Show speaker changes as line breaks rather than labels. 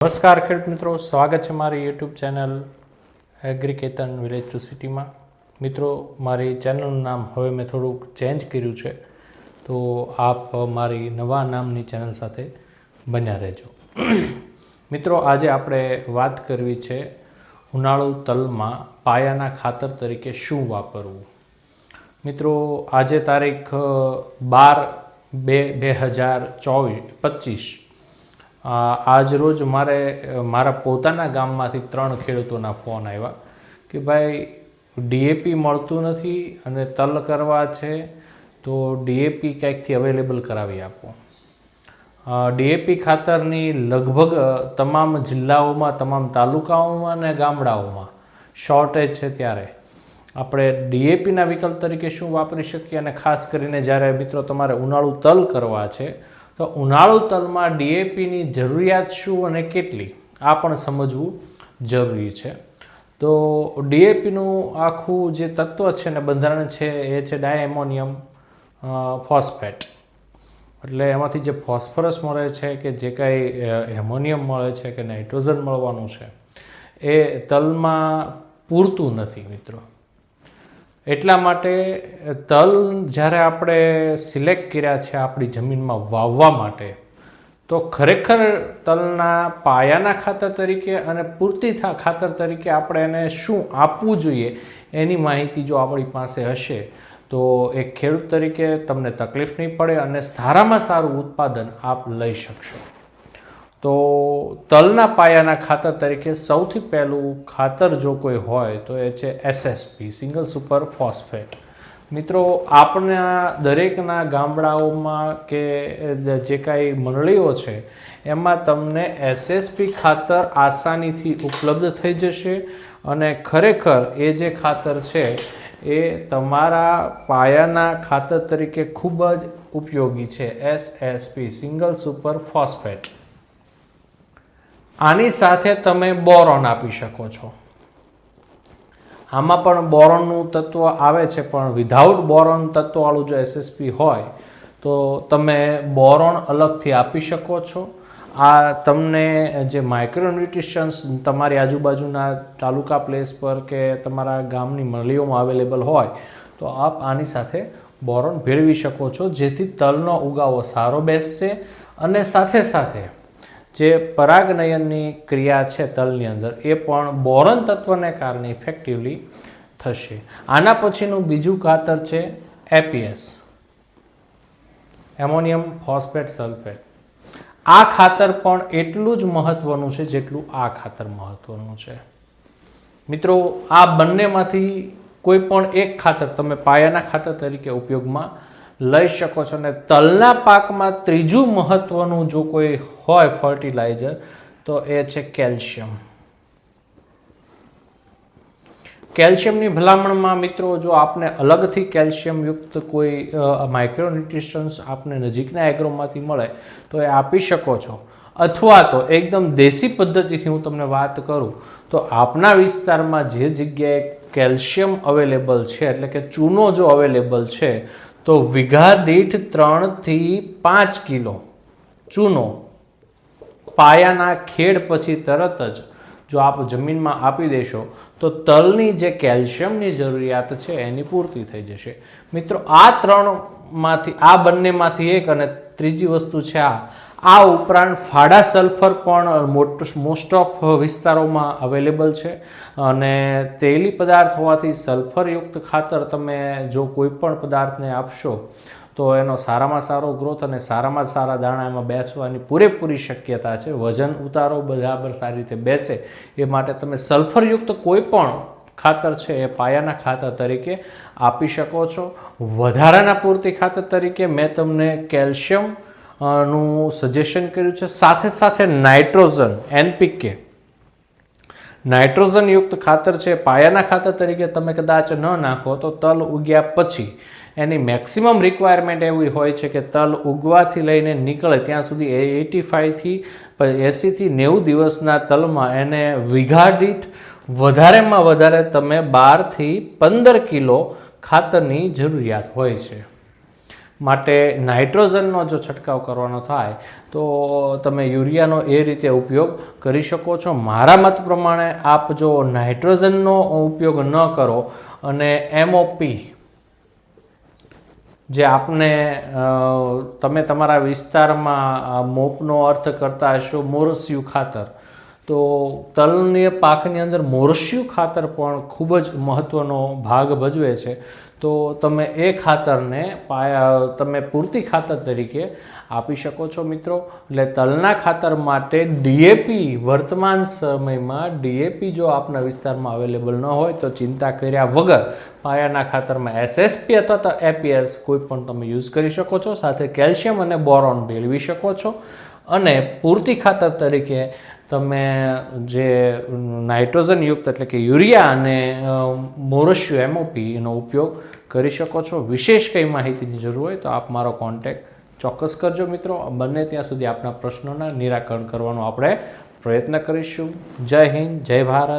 નમસ્કાર ખેડૂત મિત્રો, સ્વાગત છે મારી YouTube channel Agriketan village to સિટીમાં. મિત્રો, મારી ચેનલનું નામ હવે મેં થોડુંક ચેન્જ કર્યું છે, તો આપ મારી નવા નામની ચેનલ સાથે બન્યા રહેજો. મિત્રો, આજે આપણે વાત કરવી છે ઉનાળુ તલમાં પાયાના ખાતર તરીકે શું વાપરવું? મિત્રો, આજે તારીખ બાર બે બે હજાર ચોવીસ, પચીસ આજ રોજ મારે મારા પોતાના ગામમાંથી ત્રણ ખેડૂતોના ફોન આવ્યા કે ભાઈ ડીએપી મળતું નથી અને તલ કરવા છે, તો ડીએપી ક્યાંકથી અવેલેબલ કરાવી આપો? ડીએપી ખાતરની લગભગ તમામ જિલ્લાઓમાં, તમામ તાલુકાઓમાં અને ગામડાઓમાં શોર્ટેજ છે ત્યારે. આપણે ડીએપીના વિકલ્પ તરીકે શું વાપરી શકીએ? અને ખાસ કરીને જ્યારે મિત્રો તમારે ઉનાળુ તલ કરવા છે તો ઉનાળુ તલમાં ડીએપીની જરૂરિયાત શું અને કેટલી? આ પણ સમજવું જરૂરી છે. તો ડીએપીનું આખું જે તત્વ છે ને બંધારણ છે એ છે ડાયએમોનિયમ ફોસ્ફેટ. એટલે એમાંથી જે ફોસ્ફરસ મળે છે કે જે કાંઈ એમોનિયમ મળે છે કે નાઇટ્રોજન મળવાનું છે, એ તલમાં પૂરતું નથી મિત્રો. એટલા માટે તલ જ્યારે આપણે સિલેક્ટ કર્યા છે આપણી જમીનમાં વાવવા માટે, તો ખરેખર તલના પાયાના ખાતર તરીકે અને પૂરતી થા, ખાતર તરીકે આપણે એને શું આપવું જોઈએ એની માહિતી જો આપણી પાસે હશે, તો એક ખેડૂત તરીકે તમને તકલીફ નહીં પડે અને સારામાં સારું ઉત્પાદન આપ લઈ શકશો. તો તલના પાયાના ખાતર તરીકે સૌથી પહેલું ખાતર જો કોઈ હોય તો એ છે એસએસપી સિંગલ સુપર ફોસ્ફેટ મિત્રો, આપણા દરેકના ગામડાઓમાં કે જે કાંઈ મંડળીઓ છે, એમાં તમને એસએસપી ખાતર આસાનીથી ઉપલબ્ધ થઈ જશે અને ખરેખર એ જે ખાતર છે, એ તમારા પાયાના ખાતર તરીકે ખૂબ જ ઉપયોગી છે એસએસપી સિંગલ સુપર ફોસ્ફેટ આની સાથે તમે બોરોન આપી શકો છો. આમાં પણ બોરોનનું તત્વ આવે છે, પણ વિધાઉટ બોરોન તત્વવાળું જો એસએસપી હોય, તો તમે બોરોન અલગથી આપી શકો છો. આ તમને જે માઇક્રોન્યુટ્રિશન્સ તમારી આજુબાજુના તાલુકા પ્લેસ પર કે તમારા ગામની મંડળીઓમાં અવેલેબલ હોય, તો આપ આની સાથે બોરોન ભેળવી શકો છો, જેથી તલનો ઉગાવો સારો બેસશે અને સાથે સાથે જે પરાગનયનની ક્રિયા છે તલની અંદર, એ પણ બોરન તત્વને કારણે ઇફેક્ટિવલી થશે. આના પછીનું બીજું ખાતર છે એપીએસ, એમોનિયમ ફોસ્ફેટ સલ્ફેટ. આ ખાતર પણ એટલું જ મહત્વનું છે જેટલું આ ખાતર મહત્વનું છે. મિત્રો, આ બંનેમાંથી કોઈ પણ એક ખાતર તમે પાયાના ખાતર તરીકે ઉપયોગમાં લઈ શકો છો અને તલના પાકમાં ત્રીજું મહત્વનું જો કોઈ હોય ફર્ટિલાઇઝર, તો એ છે કેલ્શિયમ. કેલ્શિયમની ભલામણમાં મિત્રો, જો આપને અલગથી કેલ્શિયમયુક્ત કોઈ માઇક્રોન્યુટ્રિશન્સ આપને નજીકના એગ્રોમાંથી મળે, તો એ આપી શકો છો. અથવા તો એકદમ દેશી પદ્ધતિથી હું તમને વાત કરું, તો આપના વિસ્તારમાં જે જગ્યાએ કેલ્શિયમ અવેલેબલ છે, એટલે કે ચૂનો જો અવેલેબલ છે તો વીઘા દીઠ ત્રણથી પાંચ કિલો ચૂનો. પાયાના ખેડ પછી તરત જ જો આપ જમીનમાં આપી દેશો, તો તલની જે કેલ્શિયમની જરૂરિયાત છે એની પૂર્તિ થઈ જશે. મિત્રો, આ ત્રણમાંથી આ બંનેમાંથી એક અને ત્રીજી વસ્તુ છે આ. આ ઉપરાંત ફાડા સલ્ફર પણ મોસ્ટ ઓફ વિસ્તારોમાં અવેલેબલ છે. અને તેલી પદાર્થ હોવાથી સલ્ફરયુક્ત ખાતર તમે જો કોઈ પણ પદાર્થને આપશો, તો એનો સારામાં સારો ગ્રોથ અને સારામાં સારા દાણા એમાં બેસવાની પૂરેપૂરી શક્યતા છે. વજન ઉતારો, બરાબર સારી રીતે બેસે, એ માટે તમે સલ્ફરયુક્ત કોઈ પણ ખાતર છે એ પાયાના ખાતર તરીકે આપી શકો છો. વધારાના પૂરતી ખાતર તરીકે મેં તમને કેલ્શિયમ નું સજેશન કર્યું છે. સાથે સાથે નાઇટ્રોજન એનપીકે નાઇટ્રોજનયુક્ત ખાતર છે. પાયાના ખાતર તરીકે તમે કદાચ ન નાખો તો તલ ઉગ્યા પછી એની મેક્સિમમ રિક્વાયરમેન્ટ એવી હોય છે કે તલ ઉગવાથી લઈને નીકળે ત્યાં સુધી એટી ફાઇવથી એંસીથી નેવું દિવસના તલમાં એને વીઘા વધારેમાં વધારે તમે બારથી પંદર કિલો ખાતરની જરૂરિયાત હોય છે. માટે નાઇટ્રોજનનો જો છંટકાવ કરવાનો થાય, તો તમે યુરિયાનો એ રીતે ઉપયોગ કરી શકો છો. મારા મત પ્રમાણે આપ જો નાઇટ્રોજનનો ઉપયોગ ન કરો અને એમઓપી જે આપને તમે તમારા વિસ્તારમાં મોપનો અર્થ કરતા હશો મોરસિયું ખાતર, તો તલની પાકની અંદર મોરસિયું ખાતર પણ ખૂબ જ મહત્ત્વનો ભાગ ભજવે છે. તો તમે એ ખાતરને પાયા, તમે પૂરતી ખાતર તરીકે આપી શકો છો મિત્રો. એટલે તલના ખાતર માટે ડીએપી વર્તમાન સમયમાં ડીએપી જો આપના વિસ્તારમાં અવેલેબલ ન હોય તો ચિંતા કર્યા વગર પાયાના ખાતરમાં એસએસપી અથવા તો એપીએસ કોઈ પણ તમે યુઝ કરી શકો છો. સાથે કેલ્શિયમ અને બોરોન ભેળવી શકો છો. અને પૂરતી ખાતર તરીકે તમે જે નાઇટ્રોજન યુક્ત એટલે કે યુરિયા અને મોરસ્યુ એમઓપી એનો ઉપયોગ કરી શકો છો. વિશેષ કંઈ માહિતીની જરૂર હોય તો આપ મારો કોન્ટેક્ટ ચોક્કસ કરજો મિત્રો. બને ત્યાં સુધી આપના પ્રશ્નોના નિરાકરણ કરવાનો આપણે પ્રયત્ન કરીશું. જય હિન્દ, જય ભારત.